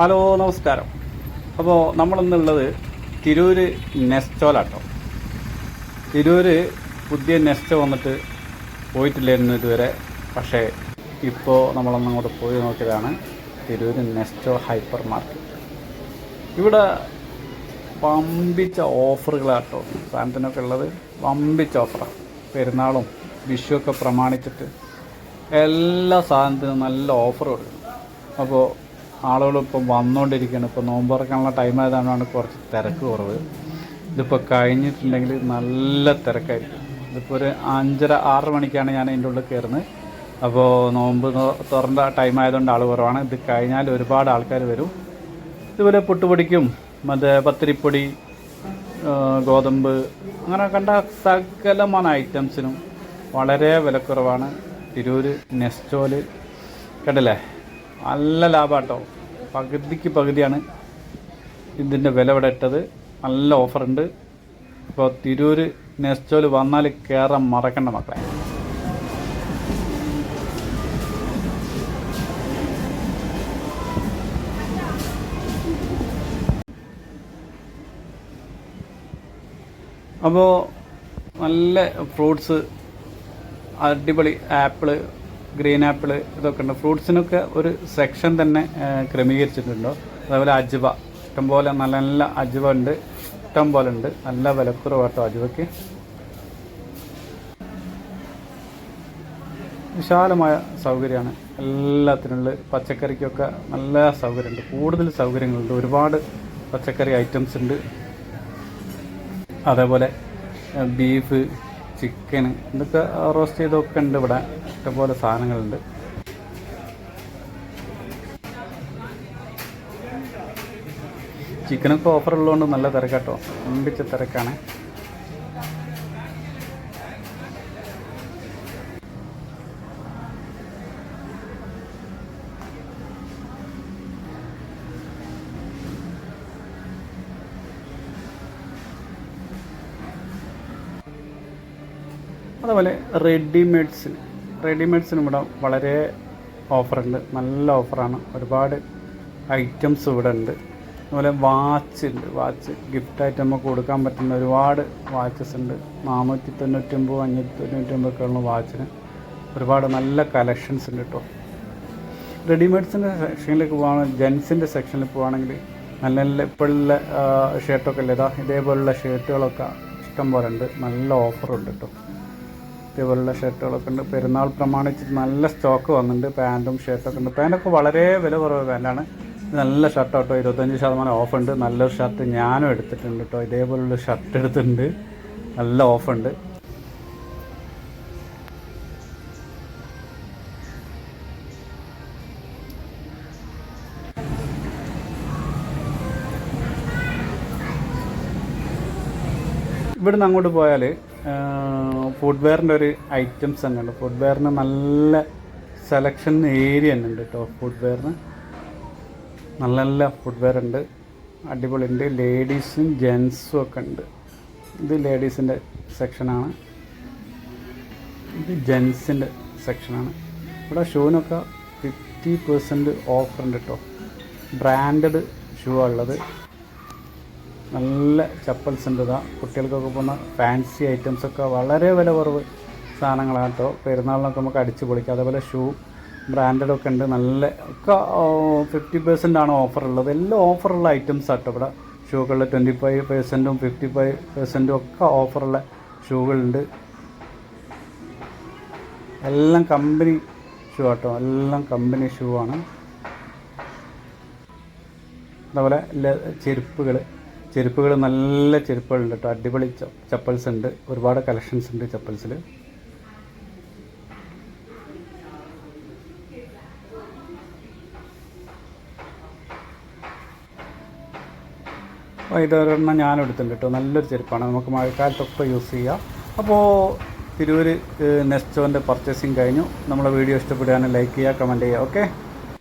Hello നമസ്കാരം. അപ്പോൾ നമ്മളിന്നുള്ളത് തിരൂര് നെസ്റ്റോലാട്ടോ. തിരൂര് പുതിയ നെസ്റ്റോ വന്നിട്ട് പോയിട്ടില്ലായിരുന്നു ഇതുവരെ. പക്ഷേ ഇപ്പോൾ നമ്മളൊന്നും അങ്ങോട്ട് പോയി നോക്കിയതാണ് തിരൂര് നെസ്റ്റോ ഹൈപ്പർ മാർക്കറ്റ്. ഇവിടെ വമ്പിച്ച ഓഫറുകളാട്ടോ സാധനത്തിനൊക്കെ ഉള്ളത്. വമ്പിച്ച ഓഫറാണ് പെരുന്നാളും വിഷുവൊക്കെ പ്രമാണിച്ചിട്ട് എല്ലാ സാധനത്തിനും നല്ല ഓഫർ കൊടുക്കും അപ്പോൾ ആളുകൾ ഇപ്പോൾ വന്നുകൊണ്ടിരിക്കുകയാണ് ഇപ്പോൾ നോമ്പ് തുറക്കാനുള്ള ടൈം ആയതാണ് കുറച്ച് തിരക്ക് കുറവ്. ഇതിപ്പോൾ കഴിഞ്ഞിട്ടുണ്ടെങ്കിൽ നല്ല തിരക്കായിരിക്കും. ഇതിപ്പോൾ ഒരു അഞ്ചര ആറ് മണിക്കാണ് ഞാൻ അതിന്റെ ഉള്ളിൽ കയറുന്നത്. അപ്പോൾ നോമ്പ് തുറന്ന ടൈം ആയതുകൊണ്ട് ആൾ കുറവാണ്. ഇത് കഴിഞ്ഞാൽ ഒരുപാട് ആൾക്കാർ വരും. ഇതുപോലെ പുട്ടുപൊടിക്കും മറ്റേ പത്തിരിപ്പൊടി ഗോതമ്പ് അങ്ങനെ കണ്ട സകലமான ഐറ്റംസിനും വളരെ വിലക്കുറവാണ്. തിരൂര് നെസ്റ്റോൽ കണ്ടില്ലേ? നല്ല ലാഭമാട്ടോ പകുതിക്ക് പകുതിയാണ് ഇതിന്റെ വില ഇവിടെ ഇട്ടത്. നല്ല ഓഫറുണ്ട്. ഇപ്പോൾ തിരൂര് നെസ്റ്റോൽ വന്നാൽ കയറാൻ മറക്കണ്ട മക്കളെ. അപ്പോൾ നല്ല ഫ്രൂട്ട്സ് അടിപൊളി ആപ്പിൾ ഗ്രീൻ ആപ്പിൾ ഇതൊക്കെ ഉണ്ട്. ഫ്രൂട്ട്സിനൊക്കെ ഒരു സെക്ഷൻ തന്നെ ക്രമീകരിച്ചിട്ടുണ്ടോ? അതേപോലെ അജുവ ഇഷ്ടംപോലെ നല്ല നല്ല അജുവ ഉണ്ട്. ഇഷ്ടം പോലെ ഉണ്ട്. നല്ല വിലക്കുറവ് കേട്ടോ അജ്വയ്ക്ക്. വിശാലമായ സൗകര്യമാണ്. എല്ലാത്തിനുള്ള പച്ചക്കറിക്കൊക്കെ നല്ല സൗകര്യമുണ്ട്. കൂടുതൽ സൗകര്യങ്ങളുണ്ട്. ഒരുപാട് പച്ചക്കറി ഐറ്റംസ് ഉണ്ട്. അതേപോലെ ബീഫ് ചിക്കൻ ഇതൊക്കെ റോസ്റ്റ് ചെയ്തൊക്കെ ഉണ്ട് ഇവിടെ. ഇഷ്ടംപോലെ സാധനങ്ങളുണ്ട്. ചിക്കനൊക്കെ ഓഫർ ഉള്ളതുകൊണ്ട് നല്ല തിരക്കാട്ടോ. അമ്പിച്ച തിരക്കാണ്. അതുപോലെ റെഡിമെയ്ഡ്സിന് റെഡിമെയ്ഡ്സിന് ഇവിടെ വളരെ ഓഫറുണ്ട്. നല്ല ഓഫറാണ്. ഒരുപാട് ഐറ്റംസ് ഇവിടെ ഉണ്ട്. അതുപോലെ വാച്ച് ഉണ്ട്. വാച്ച് ഗിഫ്റ്റായിട്ട് നമുക്ക് കൊടുക്കാൻ പറ്റുന്ന ഒരുപാട് വാച്ചസ് ഉണ്ട്. നാനൂറ്റി തൊണ്ണൂറ്റൊമ്പത് അഞ്ഞൂറ്റി തൊണ്ണൂറ്റൊമ്പത് ഒക്കെ ഉള്ള വാച്ചിന് ഒരുപാട് നല്ല കളക്ഷൻസ് ഉണ്ട് കേട്ടോ റെഡിമെയ്ഡ്സിന്റെ സെക്ഷനിലേക്ക് പോകുകയാണെങ്കിൽ ജെൻസിന്റെ സെക്ഷനിൽ പോവുകയാണെങ്കിൽ നല്ല നല്ല ഇപ്പോഴുള്ള ഷർട്ടൊക്കെ ഇല്ലേ ഇതാ ഇതേപോലുള്ള ഷർട്ടുകളൊക്കെ ഇഷ്ടം പോലെ ഉണ്ട്. നല്ല ഓഫറുണ്ട് കേട്ടോ ഇതേപോലുള്ള ഷർട്ടുകളൊക്കെ ഉണ്ട്. പെരുന്നാൾ പ്രമാണിച്ച് നല്ല സ്റ്റോക്ക് വന്നിട്ടുണ്ട്. പാന്റും ഷർട്ടൊക്കെ ഉണ്ട്. പാന്റൊക്കെ വളരെ വില കുറവ് പാന്റാണ് നല്ല ഷർട്ട് കേട്ടോ ഇരുപത്തഞ്ച് ശതമാനം ഓഫ് ഉണ്ട്. നല്ലൊരു ഷർട്ട് ഞാനും എടുത്തിട്ടുണ്ട് കേട്ടോ ഇതേപോലുള്ള ഷർട്ട് എടുത്തിട്ടുണ്ട്. നല്ല ഓഫുണ്ട് ഇവിടുന്ന് അങ്ങോട്ട് പോയാൽ ഫുഡ്വെയറിന്റെ ഒരു ഐറ്റംസ് തന്നെ ഉണ്ട് ഫുഡ്വെയറിന് നല്ല സെലക്ഷൻ ഏരിയ തന്നെ ഉണ്ട് കേട്ടോ ഫുഡ്വെയറിന് നല്ല നല്ല ഫുഡ്വെയർ ഉണ്ട്. അടിപൊളി ഉണ്ട് ലേഡീസും ജെൻസും ഒക്കെ ഉണ്ട്. ഇത് ലേഡീസിന്റെ സെക്ഷനാണ് ഇത് ജെൻസിന്റെ സെക്ഷനാണ് ഇവിടെ ഷൂവിനൊക്കെ ഫിഫ്റ്റി പെർസെന്റ് ഓഫർ ഉണ്ട് കേട്ടോ ബ്രാൻഡഡ് ഷൂ ഉള്ളത്. നല്ല ചപ്പൽസ് ഉണ്ട് ഇതാ കുട്ടികൾക്കൊക്കെ പോകുന്ന ഫാൻസി ഐറ്റംസ് ഒക്കെ വളരെ വില കുറവ് സാധനങ്ങളാണ് കേട്ടോ പെരുന്നാളിനൊക്കെ നമുക്ക് അടിച്ച് പൊളിക്കാം. അതേപോലെ ഷൂ ബ്രാൻഡഡ് ഒക്കെ ഉണ്ട്. നല്ല ഒക്കെ ഫിഫ്റ്റി പെർസെന്റ് ആണ് ഓഫർ ഉള്ളത്. എല്ലാം ഓഫറുള്ള ഐറ്റംസ് ആട്ടോ ഇവിടെ ഷൂകളിൽ ട്വന്റി ഫൈവ് പെർസെന്റും ഫിഫ്റ്റി ഫൈവ് പെർസെന്റും ഒക്കെ ഓഫറുള്ള ഷൂകളുണ്ട് എല്ലാം കമ്പനി ഷൂ ആട്ടോ എല്ലാം കമ്പനി ഷൂ ആണ്. അതുപോലെ ചെരുപ്പുകൾ ചെരുപ്പുകൾ നല്ല ചെരുപ്പുകളുണ്ട് കേട്ടോ. അടിപൊളി ചപ്പൽസ് ഉണ്ട്. ഒരുപാട് കളക്ഷൻസ് ഉണ്ട് ചപ്പൽസിൽ വൈകുന്നേരം ഞാൻ എടുത്തിട്ടുണ്ട് കേട്ടോ. നല്ലൊരു ചെരുപ്പാണ്. നമുക്ക് മഴക്കാലത്തൊക്കെ യൂസ് ചെയ്യാം. അപ്പോൾ തിരൂര് നെസ്റ്റോന്റെ പർച്ചേസിങ് കഴിഞ്ഞു. നമ്മളെ വീഡിയോ ഇഷ്ടപ്പെടുകയാണെങ്കിൽ ലൈക്ക് ചെയ്യുക കമന്റ് ചെയ്യുക. ഓക്കെ